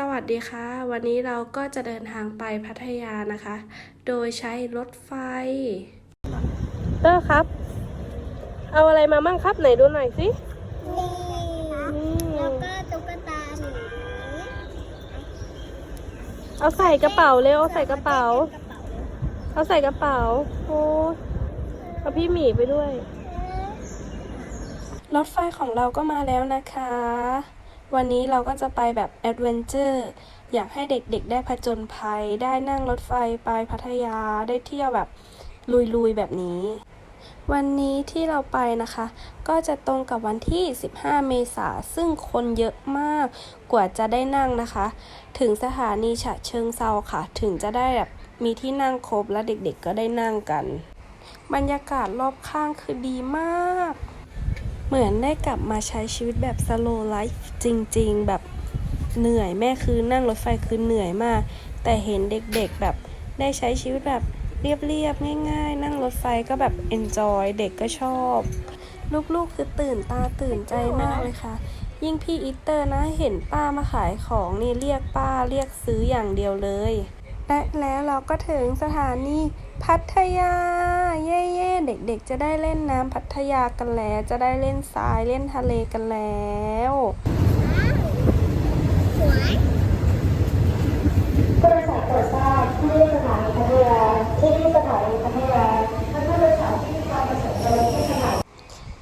สวัสดีค่ะ วันนี้เราก็จะเดินทางไปพัทยานะคะ โดยใช้รถไฟเออครับ เอาอะไรมามั่งครับ ไหนดูหน่อยสินี่แล้วก็ตุ๊กตาหมีเอาใส่กระเป๋าเร็วเอาใส่กระเป๋า เอาใส่กระเป๋าโอ้เอาพี่หมีไปด้วย รถไฟของเราก็มาแล้วนะคะ วันนี้เราก็จะไปแบบแอดเวนเจอร์อยากให้เด็กๆ ได้ผจญภัย ได้นั่งรถไฟไปพัทยาได้เที่ยวแบบลุยๆ แบบนี้ วันนี้ที่เราไปนะคะ ก็จะตรงกับวันที่ 15 เมษาซึ่งคนเยอะมากกว่าจะได้นั่งนะคะ ถึงสถานีฉะเชิงเซาค่ะ ถึงจะได้แบบมีที่นั่งครบและเด็กๆ ก็ได้นั่งกัน บรรยากาศรอบข้างคือดีมาก เหมือนได้กลับมาใช้ชีวิตแบบ slow life จริงๆ แบบเหนื่อยแม่คือนั่งรถไฟคือเหนื่อยมาก แต่เห็นเด็กๆแบบได้ใช้ชีวิตแบบเรียบๆ ง่ายๆ นั่งรถไฟก็แบบ enjoy เด็กก็ชอบ ลูกๆคือตื่นตาตื่นใจมากเลยค่ะ ยิ่งพี่อีเตอร์นะเห็นป้ามาขายของนี่เรียกป้าเรียกซื้ออย่างเดียวเลยและแล้วเราก็ถึงสถานีพัทยา เย่ๆ เด็กๆ จะได้เล่นน้ำพัทยากันแล้ว จะได้เล่นทรายเล่นทะเลกันแล้วสวยผู้โดยสารโปรดทราบที่สถานีพัทยาที่นี่สถานีพัทยาท่านผู้โดยสารที่มีความประสงค์จะลงที่สถานี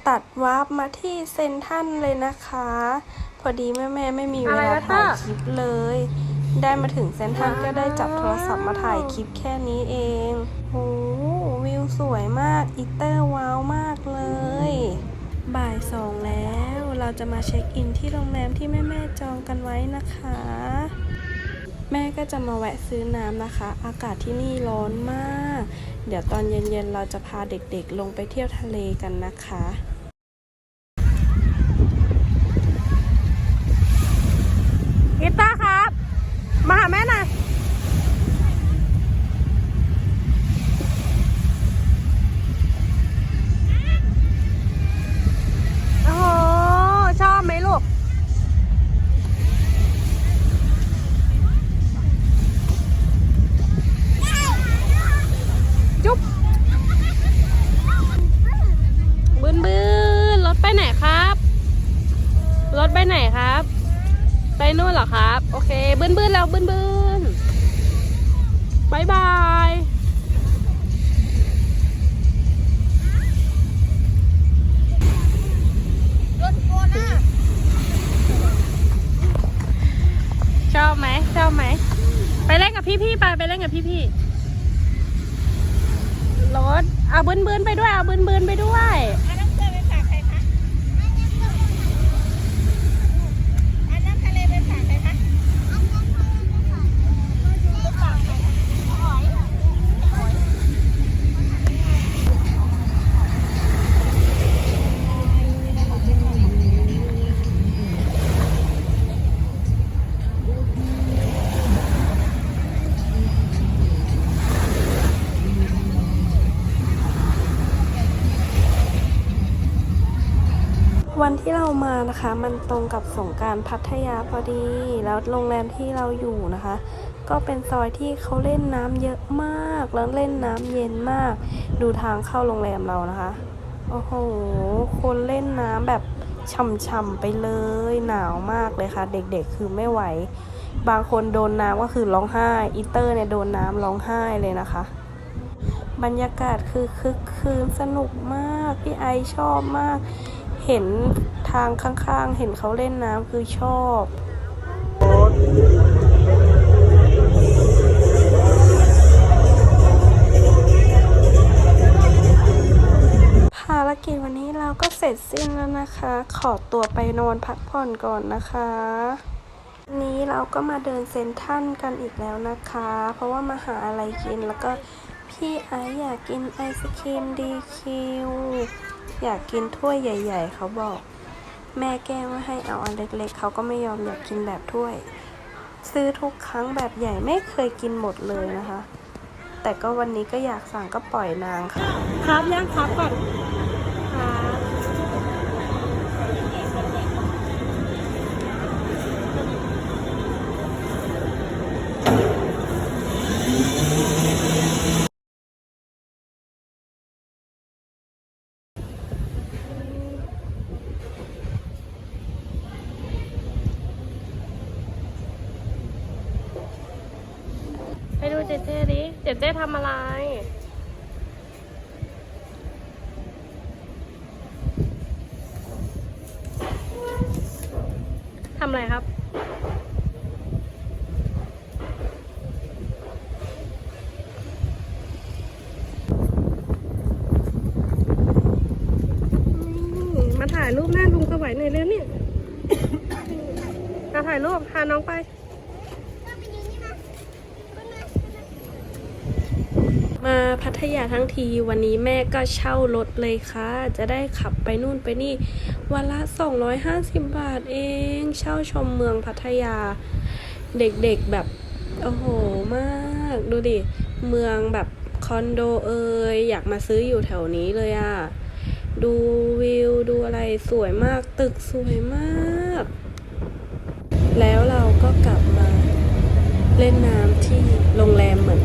ตัดวาร์ปมาที่เซนทรันเลยนะคะ พอดีแม่แม่ไม่มีเวลาถ่ายคลิปเลย ได้มาถึงเซนทรันก็ได้จับโทรศัพท์มาถ่ายคลิปแค่นี้เองโอ้ อีเตอร์ว้าวมากเลย บ่ายสองแล้วเราจะมาเช็คอินที่โรงแรมที่แม่แม่ๆจองกันไว้นะคะ แม่ก็จะมาแวะซื้อน้ำนะคะ อากาศที่นี่ร้อนมาก เดี๋ยวตอนเย็นๆเราจะพาเด็กๆลงไปเที่ยวทะเลกันนะคะ กีตาร์ครับ มาหาแม่หน่อย โอ้โห ชอบไหมลูก จุ๊บบืนบืนรถไปไหนครับ รถไปไหนครับ ไป นู่นเหรอครับ โอเคบื้นบื้นแล้วบื้นบื้นบายบายชอบไหมชอบไหม ไปเล่นกับพี่ๆไปไปเล่นกับพี่ๆรถเอาบื้นบื้นไปด้วยเอาบื้นบื้นไปด้วย เรามานะคะ มันตรงกับสงการพัทยาพอดี แล้วโรงแรมที่เราอยู่นะคะ ก็เป็นซอยที่เขาเล่นน้ำเยอะมาก แล้วเล่นน้ำเย็นมาก ดูทางเข้าโรงแรมเรานะคะ โอ้โห คนเล่นน้ำแบบช่ำๆไปเลย หนาวมากเลยค่ะ เด็กๆคือไม่ไหว บางคนโดนน้ำก็คือร้องไห้ อีเตอร์เนี่ยโดนน้ำร้องไห้เลยนะคะ บรรยากาศคือคึกคืนสนุกมาก พี่ไอชอบมาก เห็นทางข้างๆ เห็นเขาเล่นน้ำคือชอบภารกิจวันนี้เราก็เสร็จสิ้นแล้วนะคะ ขอตัวไปนอนพักผ่อนก่อนนะคะวันนี้เราก็มาเดินเซ็นทรัลกันอีกแล้วนะคะ เพราะว่ามาหาอะไรกินแล้วก็พี่ไอซ์อยากกินไอศครีมดีคิว อยากกินถ้วยใหญ่ ๆ เขาบอก แม่แก้ว่าให้เอาอันเล็ก ๆ เขาก็ไม่ยอมอยากกินแบบถ้วย ซื้อทุกครั้งแบบใหญ่ไม่เคยกินหมดเลยนะคะ แต่ก็วันนี้ก็อยากสั่งก็ปล่อยนางค่ะ ครับย่างครับก่อน เจเจดิเจเจทำอะไร ทำอะไรครับมมาถ่ายรูปหน้าลุงสวัยหน่อยเร็วเนี่ยมาถ่ายรูปพาน้องไป มาพัทยาทั้งทีวันนี้แม่ก็เช่ารถเลยค่ะ จะได้ขับไปนู่นไปนี่ วันละ 250 บาทเอง เช่าชมเมืองพัทยา เด็กๆแบบ โอ้โหมาก ดูดิ เมืองแบบคอนโดเอยอยากมาซื้ออยู่แถวนี้เลยอะดูวิว ดูอะไรสวยมากตึกสวยมาก แล้วเราก็กลับมาเล่นน้ำที่โรงแรมเหมือน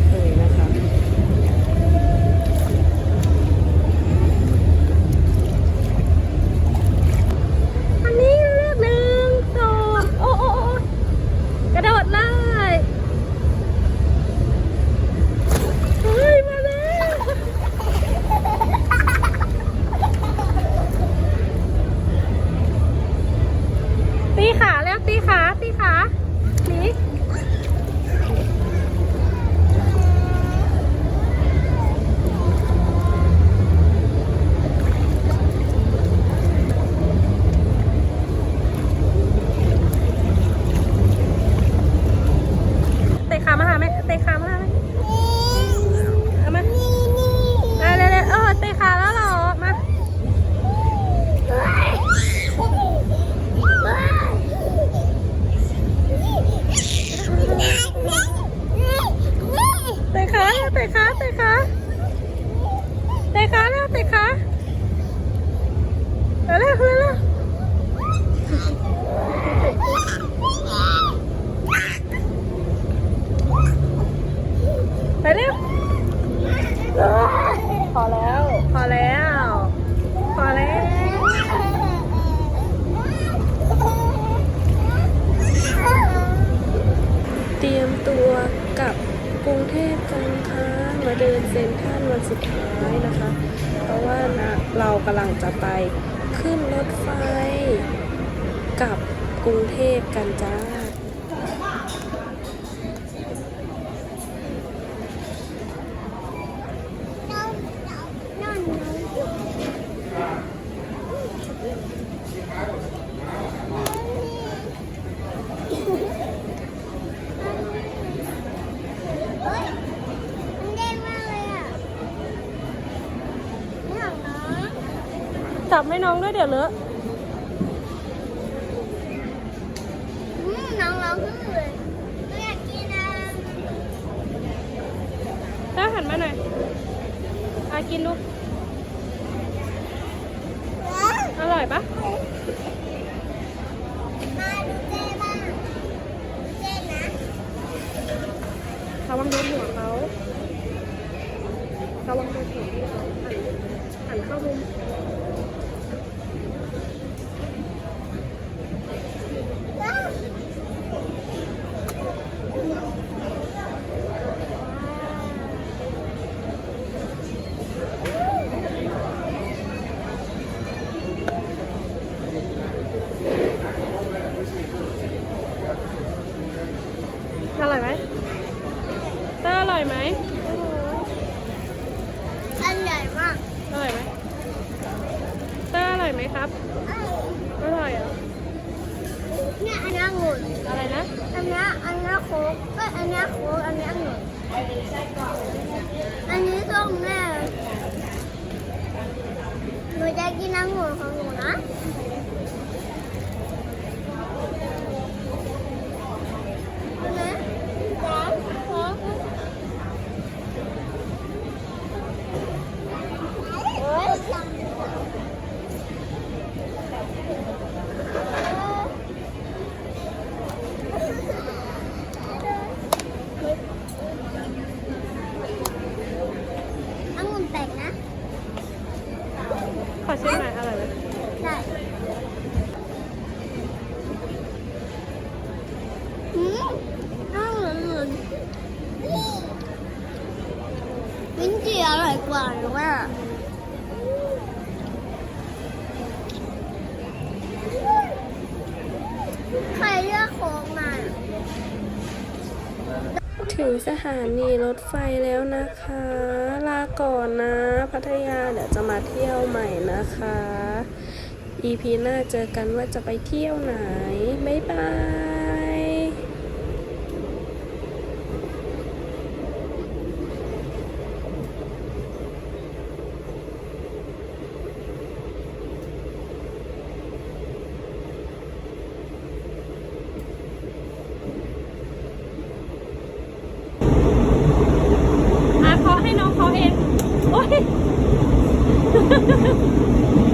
ตีขาตีขาหนีเตะขามาหาแม่เตะขามาหาแม่เอามาเอาเร็วๆเออเตะขาแล้วเหรอ มา เตะขาเตะขาเตะขาเตะขาแล้วเตะขาเร็วเร็วเร็วเร็วไปเร็วพอแล้ว พอแล้ว พอแล้ว เตรียมตัวกลับ กรุงเทพกันค่ะมาเดินเซ็นทรัลวันสุดท้ายนะคะ เพราะว่านะเรากำลังจะไปขึ้นรถไฟกับกรุงเทพกันจ้า เฮ้ยมันเด้งมากเลยอะไม่หรอกน้อง จับให้น้องด้วยเดี๋ยวเลอะอืมน้องร้องขึ้นเลยไม่อยากกินอะถ้าหันมาหน่อยอากินดูอร่อยปะ มาดูเจ๊บ้างเจ๊นะ ระวังโดนหัวเขาระวังโดนหัวเขาหันหันเข้ามุม อร่อยไหม เตอร์อร่อยไหมอันใหญ่มากอร่อยไหมเตอร์อร่อยไหมครับ อร่อยเหรอเนี่ยอันนี้องุ่นอะไรนะ อันนี้อันนี้โค้กก็อันนี้โค้กอันนี้องุ่นอันนี้ส้มแน่หนูจะกินองุ่นของหนูนะอันนี้สามสองโอ๊ย องุ่นแตกนะ ขอชิมหน่อยอร่อยไหม ได้อืมองุ่น ลิ้นจี่อร่อยกว่าหรือว่าใครเลือกโค้กมา ถึงสถานีรถไฟแล้วนะคะ ลาก่อนนะ พัทยาเดี๋ยวจะมาเที่ยวใหม่นะคะ EP หน้าเจอกันว่าจะไปเที่ยวไหน บ๊ายบาย Дякую.